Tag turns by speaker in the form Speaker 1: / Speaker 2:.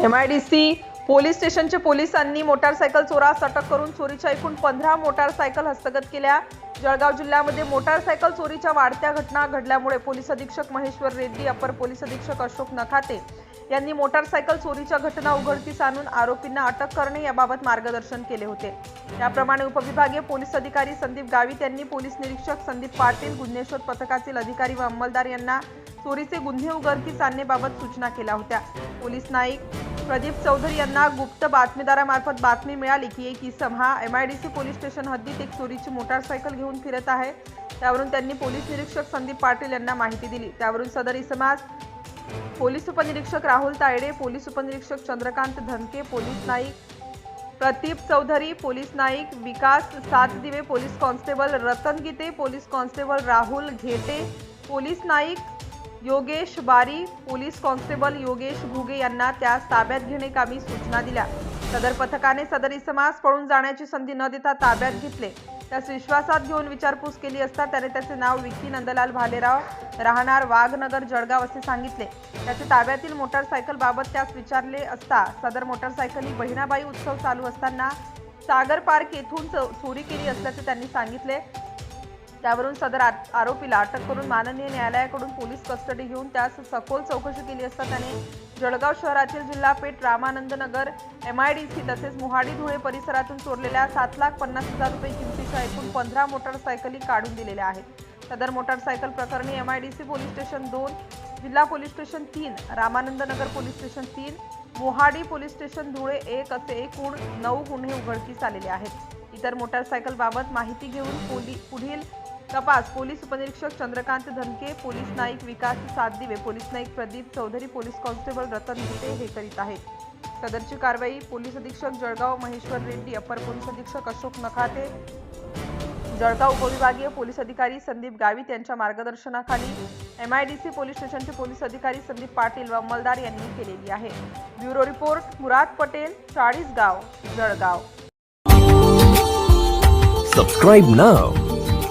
Speaker 1: M I D C police स्टेशनचे पोलिसांनी motorcycle चोरास अटक करून चोरीच्या एकूण पंधरा मोटारसायकल हस्तगत केल्या. जळगाव जिल्ह्यामध्ये मोटारसायकल चोरीच्या वाढत्या घटना घडल्यामुळे पोलीस अधीक्षक महेश्वर रेड्डी अपर पोलीस अधीक्षक अशोक नखाते यांनी मोटारसायकल चोरीच्या घटना उघडकीस आणून आरोपींना अटक करणे याबाबत मार्गदर्शन केले होते. त्याप्रमाणे उपविभागीय पोलीस अधिकारी संदीप गावित यांनी पोलीस निरीक्षक संदीप पाटील गुन्हेश्वर पथकातील अधिकारी व अंमलदार यांना चोरीचे गुन्हे उघडकीस आणण्याबाबत सूचना केल्या होत्या. पोलीस नाईक प्रदीप चौधरी यांना गुप्त बातमीदारामार्फत बातमी मिळाली की एक इसम हा M I D C police station हद्दीत एक चोरीची मोटारसायकल घेऊन फिरत आहे. त्यावरून त्यांनी पोलीस निरीक्षक संदीप पाटील यांना माहिती दिली. त्यावरून सदर इसमास पोलीस उपनिरीक्षक राहुल तायडे पोलीस उपनिरीक्षक Chandrakant Dhanke police naik Pradeep Chaudhari police naik Vikas Satdive police constable Ratan Gite police constable Rahul Ghete police naik Yogesh Bari police constable Yogesh Ghuge यांना त्यास ताब्यात घेणे कामी सूचना दिल्या. सदर पथकाने सदर इसमास पळून जाण्याची संधी न देता ताब्यात घेतले. त्यास विश्वासात घेऊन विचारपूस केली असता त्याने त्याचे नाव विक्की नंदलाल भालेराव राहणार वाघनगर जळगाव असे सांगितले. त्याचे ताब्यातील मोटारसायकल बाबत त्यास विचारले असता सदर मोटारसायकल ही बहिणाबाई उत्सव चालू असताना सागर पार्क येथून चोरी केली असल्याचे त्यांनी सांगितले. त्यावरून सदर आरोपीला अटक करून माननीय न्यायालयाकडून पोलीस कस्टडी घेऊन त्यास सखोल चौकशी केली असता त्याने जळगाव शहरातील जिल्हा पेठ एम आय डी सी तसेच मोहाडी धुळे परिसरातून चोरलेल्या सात लाख पन्नास हजार रुपये किमतीच्या एकूण पंधरा मोटारसायकली काढून दिलेल्या आहेत. सदर मोटारसायकल प्रकरणी M I D C police station दोन जिल्हा पोलीस स्टेशन तीन रामानंदनगर पोलीस स्टेशन तीन मोहाडी पोलीस स्टेशन धुळे एक असे एकूण नऊ गुन्हे उघडकीस आलेले आहेत. इतर मोटारसायकलबाबत माहिती घेऊन पोली पुढील तपास पोलीस उपनिरीक्षक Chandrakant Dhanke police naik Vikas Satdive police naik Pradeep Chaudhari police constable Ratan Gite हे करीत आहेत. सदरची कारवाई पोलीस अधीक्षक जळगाव महेश्वर रेड्डी अपर पोलीस अधीक्षक अशोक नखाते जळगाव उपविभागीय पोलीस अधिकारी संदीप गावित यांच्या मार्गदर्शनाखाली M I D C police स्टेशनचे पोलीस अधिकारी संदीप पाटील व अंमलदार यांनी केलेली आहे. Bureau report Murad Patel Chalisgaon Jalgaon.
Speaker 2: Subscribe now